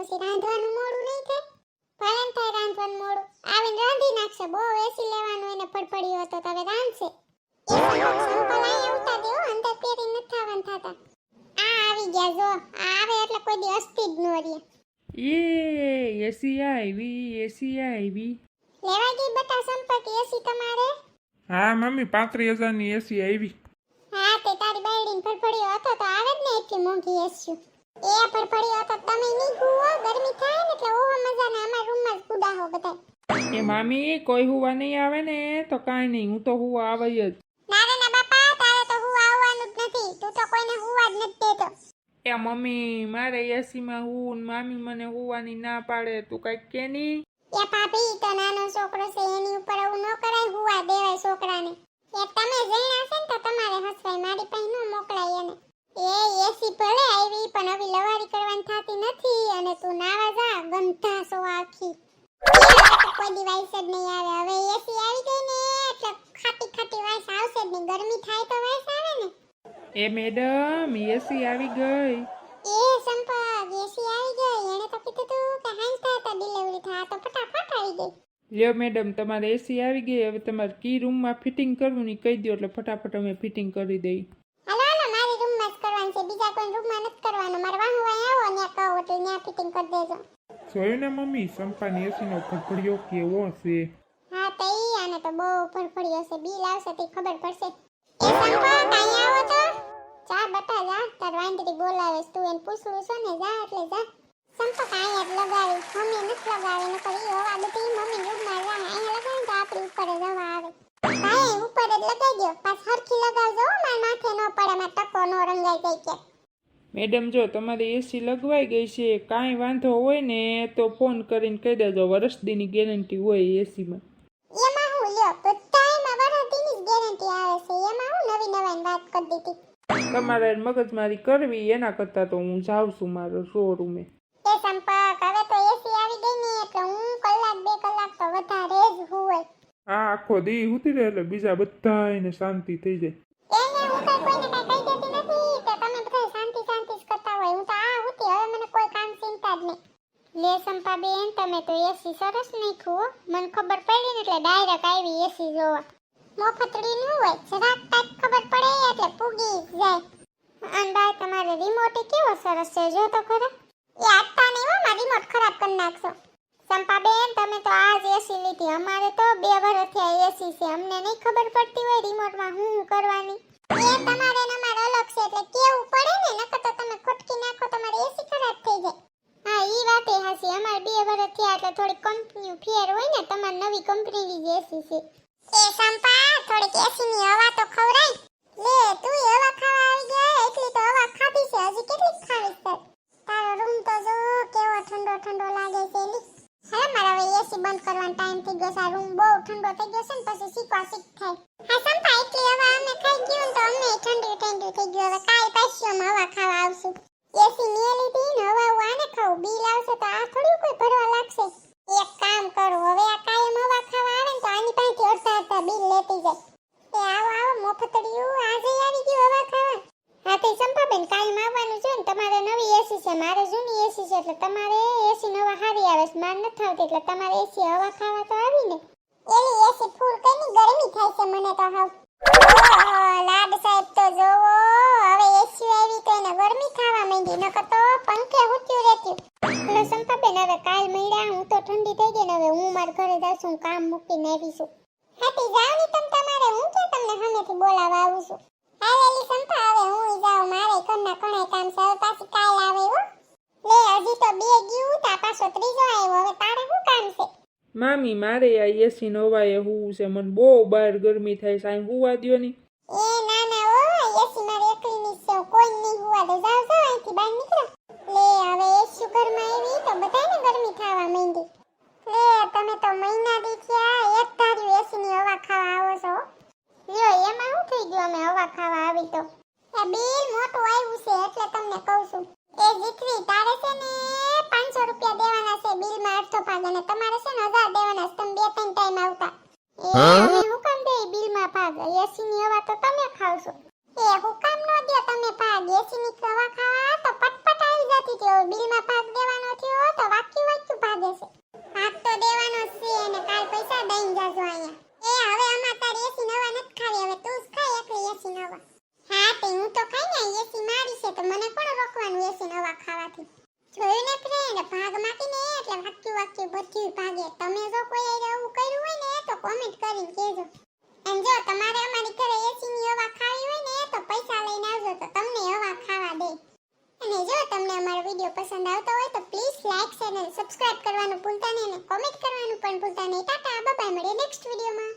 પછી રાંધવાનું મોડું નહીં થાય. ભલે થાય રાંધવાનું મોડું. આવીને રાંધી નાખશે. બહુ એસી લેવાનું એને ફડફડ્યો હતો તો હવે રાંધશે. સંપલ અહીંયા ઉતા દે હો અંદર પહેરી નથી થતા. આ આવી ગયા જો. આવે એટલે કોઈ દી અસ્તી જ નો રહે. એ એસી આવી એસી આવી. લેવા ગઈ બટા સંપર્ક એસી તમારે? હા મમ્મી પાંત્રીસ હજારની એસી આવી. હા તે તારી બાયડીને ફડફડ્યો હતો તો આવે જ ને એટલી મોંઘી એસી એ ફડફડ્યો હતો. તમે નહીં ગુવો ગરમી થાય ને એટલે ઓહો મજા ને અમારા રૂમમાં જ કુદાહો બધા એ મામી કોઈ હુવા નહીં આવે ને તો કાઈ નહીં હું તો હુવા આવે જ. ના રે ના બાપા તારે તો હું આવવાનું જ નથી. તું તો કોઈને હુવા જ નથી દેતો. એ મમ્મી મારે એસીમાં હું મામી મને હુવાની ના પાડે. તું કઈ કે નહીં? એ ભાભી તો નાનો છોકરો છે એની ઉપર આવું ન કરાય હુવા દેવાય છોકરાને. એ તમે જઈના છે ને તો તમારે હસવાય મારી પાસે ન મોકલાય એને એ એસી ભલે આવી પણ હવે લવારી કરવાની થતી નથી અને તું નાવા જા ગંધા સો આખી કોઈ ડિવાઇસ જ નહીં આવે હવે એસી આવી ગઈ ને એટલે ખાટી ખાટી વાસ આવશે જ નહીં ગરમી થાય તો વાસ આવે ને એ મેડમ એસી આવી ગઈ. એ સંપર્ક એસી આવી ગઈ. એને તો કીધું તું કે હાંજ હતા તો ડિલિવરી થા આ તો ફટાફટ આવી ગઈ. લ્યો મેડમ તમારે એસી આવી ગઈ. હવે તમારે કી રૂમમાં ફિટિંગ કરવું ને કહી દો એટલે ફટાફટ અમે ફિટિંગ કરી દઈ. હાલો હાલો મારી રૂમમાં જ કરવાનું છે. બીજા કોઈ રૂમમાં નથી કરવાનું. મારે વાહ વાહ આવો ને કહો એટલે ત્યાં ફિટિંગ કરી દેજો. જોયું ને મમ્મી? સંપાની એસીનો ફફડિયો કેવો છે? હા તો ઈ આને તો બહુ ફડફડ્યો છે. બિલ આવશે તો ખબર પડશે. એ સંપર્ક વાંદરી બોલાવે. તું એને પૂછવું છે ને જા એટલે જા. સંપક અહીંયા જ લગાવી. મમ્મી નથી લગાવી નકર ઈ હવા બધી મમ્મી રૂમમાં જા અહીંયા લગાવી તો આપણી ઉપર જ હવા આવે. ભાઈ ઉપર જ લગાવી દો પાછ હરખી લગાવજો માર માથે ન પડે માર ટકો ન રંગાઈ જાય કે. મેડમ જો તમારી એસી લગવાઈ ગઈ છે કાંઈ વાંધો હોય ને તો ફોન કરીને કહી દેજો. વર્ષ દીની ગેરંટી હોય એસીમાં એમાં હું લ્યો બધાયમાં વર્ષ જ ગેરંટી આવે છે. એમાં હું નવી નવાઈની વાત કરી દીધી. તમારે મગજમારી કરવી એના કરતાં તો હું જાઉં છું મારો શોરૂમે એ. સંપર્ક હવે તો એસી આવી ગઈ ને એટલે હું કલાક બે કલાક તો વધારે જ હોય. આ આખો દી ઉતરી રહે એટલે બીજા બધાને શાંતિ થઈ જાય. એને હું કઈ કોઈને કઈ કહી દેતી નથી કે તમે બધા શાંતિ શાંતિ જ કરતા હોય. હું તો આ હતી હવે મને કોઈ કામ ચિંતા જ નહીં. લે સંપા બેન તમે તો એસી સરસ નાખ્યું. મને ખબર પડી ને એટલે ડાયરેક્ટ આવી એસી જોવા. મોફતડી હોય, જરાક કાંઈક ખબર પડે એટલે પૂગી જાય. અને બાય, તમારે રિમોટ કેવો સરસ છે જો તો ખરા? એ આટતા નહીં હો મારી રિમોટ ખરાબ કરી નાખશો. સંપા બેન તમે તો આજ એસી લીધી. અમારે તો બે વર્ષ થયા એસી છે. અમને નહીં ખબર પડતી હોય રિમોટમાં હું કરવાની. એ તમારે ને અમારે અલગ છે, એટલે કેવું પડે ને? નકર તો તમે ખોટકી નાખો, તમારી એસી ખરાબ થઈ જાય. હા, ઈ વાતે હાસી અમારે બે વર્ષ થયા એટલે થોડી કંપની ફેર હોય ને, તમારી નવી કંપનીની જ એસી છે. એ સંપા, થોડીક એસી ની હવા તો ખવરાય લે, તું હવા ખાવા આવી ગયા એટલી તો હવા ખાધી છે, હજી કેટલી ખાવી છે તારો રૂમ તો જો, કેવો ઠંડો ઠંડો લાગે છે ની હવે મારા હવે એસી બંધ કરવાનો ટાઈમ થઈ ગયો છે રૂમ બહુ ઠંડો થઈ ગયો છે ને, પછી શીખવા શીખ થાય હા સંપા એટલી હવા અમે ખાઈ ગયું ને તો અમને ઠંડુ ઠંડુ થઈ ગયું હવે કાલ પાછી અમે હવા ખાવા આવશું એસી ને લીધી ને હવા હું આને ખાવું બિલ આવશે તો આ થોડું કોઈ ભરવા લાગશે એક કામ કરો હવે આ કાયમ હવા ખાવા આવે ને તો આની પાસેથી અડધા અડધા બિલ લેતી જાય એ આવો આવો મોફતડિયું આજે આવી ગયું હવા ખાવા હા તે સંપાબેન કાયમ આવવાનું છે ને તમારે નવી એસી છે મારે જૂની એસી છે એટલે તમારે એસી નવા હારી આવે છે મારે નથી આવતી એટલે તમારે એસી હવા ખાવા તો આવી ને એલી એસી ફૂલ કઈની ગરમી થાય છે મને તો હાવ ઓહો, લાડ સાહેબ તો જોવો હવે એસી આવી તો એને ગરમી ખાવા માંડી નકર તો પંખે હુત્યું રહેતું એટલે સંપાબેન હવે કાલ મળ્યા હું તો ઠંડી થઈ ગઈ ને હવે હું મારા ઘરે જાઉં છું કામ મૂકીને આવી છું હાથી જાવની તમ તમારે હું કે તમને સામેથી બોલાવા આવું છું આવેલી સંપા હવે હું જાઉં મારે ઘરના ઘણા કામ છે હવે પાછી કાલ આવે હો લે હજી તો બે ગયું તા પાછો ત્રીજો આવ્યો હવે તારે શું કામ છે મામી, મારે આ એસી નવાએ હું છે. મને બહુ બહાર ગરમી થાય અહીં હુવા દ્યો ની. એ ના ના ઓ એસી મારી એકલીની છે. કોઈ નહીં હુવા દે. જાવ જાવ અહીંથી બહાર નીકળો. લે, હવે એસી ઘરમાં આવી તો ગરમી થવા માંડી. લે, તમે તો મહિના દી થયા એક ધાર્યું હવા ખાવા આવો છો. લ્યો, એમાં શું થઈ ગયું હવા ખાવા આવી તો? એ બિલ મોટું આવ્યું છે, એટલે તમને કહું છું. એ દીકરી તારે છે ને પાંચસો રૂપિયા દેવાના છે બિલમાં અડધો ભાગ અને તમારે છે ને હજાર દેવાના છે તમે બે ત્રણ ટાઈમ આવતા. એ અમે હું કામ દે બિલમાં ભાગ? એસી ની હવા તો તમે ખાવશો. એ હું કામ નો દે તમે ભાગ? એસી ની હવા ખાવા તો પટપટ આવી જતી હવે બિલમાં ભાગ દેવાનો થયો તો વાક્યું વાક્યું ભાગે છે. જોયું ફ્રેન્ડ ભાગ માપીને એટલે વાક્યું વાક્યું બધું ભાગે. તમે જો કોઈ એવું કર્યું હોય ને, તો કોમેન્ટ કરી કહેજો. અને જો, તમારે અમારી ઘરે એસીની હવા ખાવી હોય ને, તો પૈસા લઈને આવજો, તો તમને હવા ખાવા દે. અને જો તમને અમારો વીડિયો પસંદ આવતો હોય, તો પ્લીઝ લાઇક શેર અને સબસ્ક્રાઇબ કરવાનું ભૂલતા નહીં અને કોમેન્ટ કરવાનું પણ ભૂલતા નહીં. ટાટા બાય મળીએ નેક્સ્ટ વિડીયોમાં.